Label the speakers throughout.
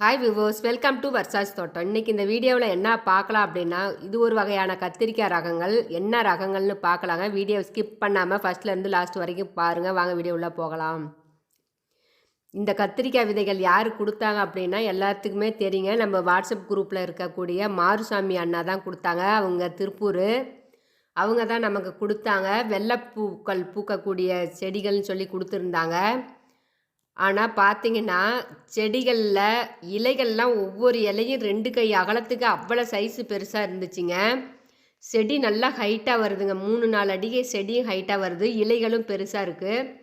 Speaker 1: Hi விவோஸ் welcome to வர்சாஸ் தோட்டம் இன்றைக்கி இந்த வீடியோவில் என்ன பார்க்கலாம் அப்படின்னா இது ஒரு வகையான கத்திரிக்காய் ரகங்கள். என்ன ரகங்கள்னு பார்க்கலாங்க. வீடியோ ஸ்கிப் பண்ணாமல் ஃபஸ்ட்லேருந்து லாஸ்ட் வரைக்கும் பாருங்கள் வாங்க வீடியோவில் போகலாம். இந்த கத்திரிக்காய் விதைகள் யார் கொடுத்தாங்க அப்படின்னா எல்லாத்துக்குமே தெரியுங்க. நம்ம வாட்ஸ்அப் குரூப்பில் இருக்கக்கூடிய மாருசாமி அண்ணா தான் கொடுத்தாங்க. அவங்க திருப்பூர். அவங்க தான் நமக்கு கொடுத்தாங்க. வெள்ளைப்பூக்கள் பூக்கக்கூடிய செடிகள்னு சொல்லி கொடுத்துருந்தாங்க. ஆனால் பார்த்தீங்கன்னா செடிகளில் இலைகள்லாம் ஒவ்வொரு இலையும் ரெண்டு கை அகலத்துக்கு அவ்வளோ சைஸு பெருசாக இருந்துச்சுங்க. செடி நல்லா ஹைட்டாக வருதுங்க. மூணு நாலு அடிகை செடியும் ஹைட்டாக வருது. இலைகளும் பெருசாக இருக்குது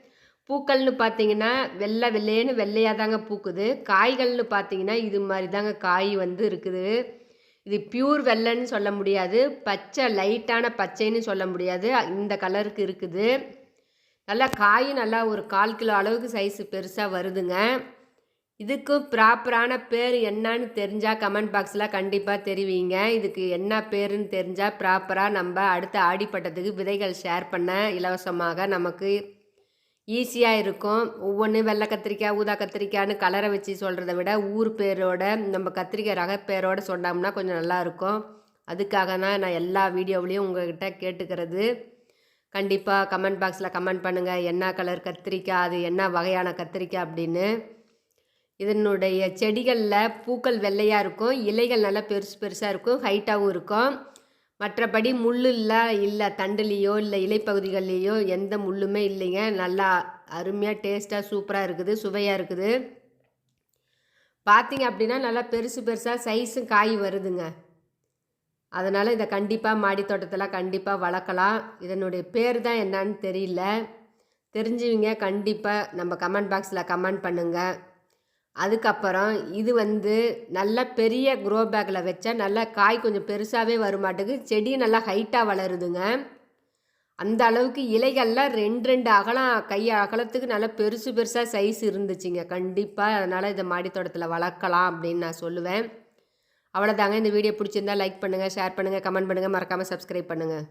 Speaker 1: பூக்கள்னு பார்த்தீங்கன்னா வெள்ளை வெள்ளையன்னு வெள்ளையாக தாங்க பூக்குது. காய்கள்னு பார்த்தீங்கன்னா இது மாதிரி தாங்க காய் வந்து இருக்குது. இது பியூர் வெள்ளைன்னு சொல்ல முடியாது. பச்சை லைட்டான பச்சைன்னு சொல்ல முடியாது. இந்த கலருக்கு இருக்குது. நல்லா காய் நல்லா ஒரு கால் கிலோ அளவுக்கு சைஸு பெருசாக வருதுங்க. இதுக்கும் ப்ராப்பரான பேர் என்னன்னு தெரிஞ்சால் கமெண்ட் பாக்ஸில் கண்டிப்பாக தெரிவிங்க. இதுக்கு என்ன பேருன்னு தெரிஞ்சால் ப்ராப்பராக நம்ம அடுத்த ஆடிப்பட்டத்துக்கு விதைகள் ஷேர் பண்ண இலவசமாக நமக்கு ஈஸியாக இருக்கும். ஒவ்வொன்று வெள்ளை கத்திரிக்காய் ஊதா கத்திரிக்காய்னு கலரை வச்சு சொல்கிறத விட ஊர் பேரோட நம்ம கத்திரிக்காய் ரக பேரோடு சொன்னோம்னா கொஞ்சம் நல்லாயிருக்கும் அதுக்காக தான் நான் எல்லா வீடியோவிலையும் உங்கள்கிட்ட கேட்டுக்கிறது. கண்டிப்பாக கமெண்ட் பாக்ஸில் கமெண்ட் பண்ணுங்கள் என்ன கலர் கத்திரிக்காய்? அது என்ன வகையான கத்திரிக்காய் அப்படின்னு. இதனுடைய செடிகளில் பூக்கள் வெள்ளையாக இருக்கும். இலைகள் நல்லா பெருசு பெருசாக இருக்கும். ஹைட்டாகவும் இருக்கும். மற்றபடி முள் இல்லை இல்லை தண்டுலேயோ இல்லை இலைப்பகுதிகள்லேயோ எந்த முள்ளுமே இல்லைங்க. நல்லா அருமையாக டேஸ்ட்டாக சூப்பராக இருக்குது. சுவையாக இருக்குது. பார்த்தீங்க அப்படின்னா நல்லா பெருசு பெருசாக சைஸும் காய் வருதுங்க. அதனால் இதை கண்டிப்பாக மாடி தோட்டத்தில் கண்டிப்பாக வளர்க்கலாம். இதனுடைய பேர் தான் என்னன்னு தெரியல. தெரிஞ்சவங்க கண்டிப்பாக நம்ம கமெண்ட் பாக்ஸில் கமெண்ட் பண்ணுங்கள் அதுக்கப்புறம் இது வந்து நல்ல பெரிய க்ரோ பேக்கில் வச்சா நல்லா காய் கொஞ்சம் பெருசாகவே வருமாட்டுக்கு செடி நல்லா ஹைட்டாக வளருதுங்க. அந்த அளவுக்கு இலைகள்லாம் ரெண்டு ரெண்டு அகலம் கை அகலத்துக்கு நல்லா பெருசு பெருசாக சைஸ் இருந்துச்சுங்க. கண்டிப்பாக அதனால் இதை மாடித்தோட்டத்தில் வளர்க்கலாம் அப்படின்னு நான் சொல்லுவேன். அவ்வளோதாங்க இந்த வீடியோ பிடிச்சிருந்தா லைக் பண்ணுங்கள் ஷேர் பண்ணுங்கள் கமெண்ட் பண்ணுங்கள் மறக்காமல் சப்ஸ்கிரைப் பண்ணுங்கள்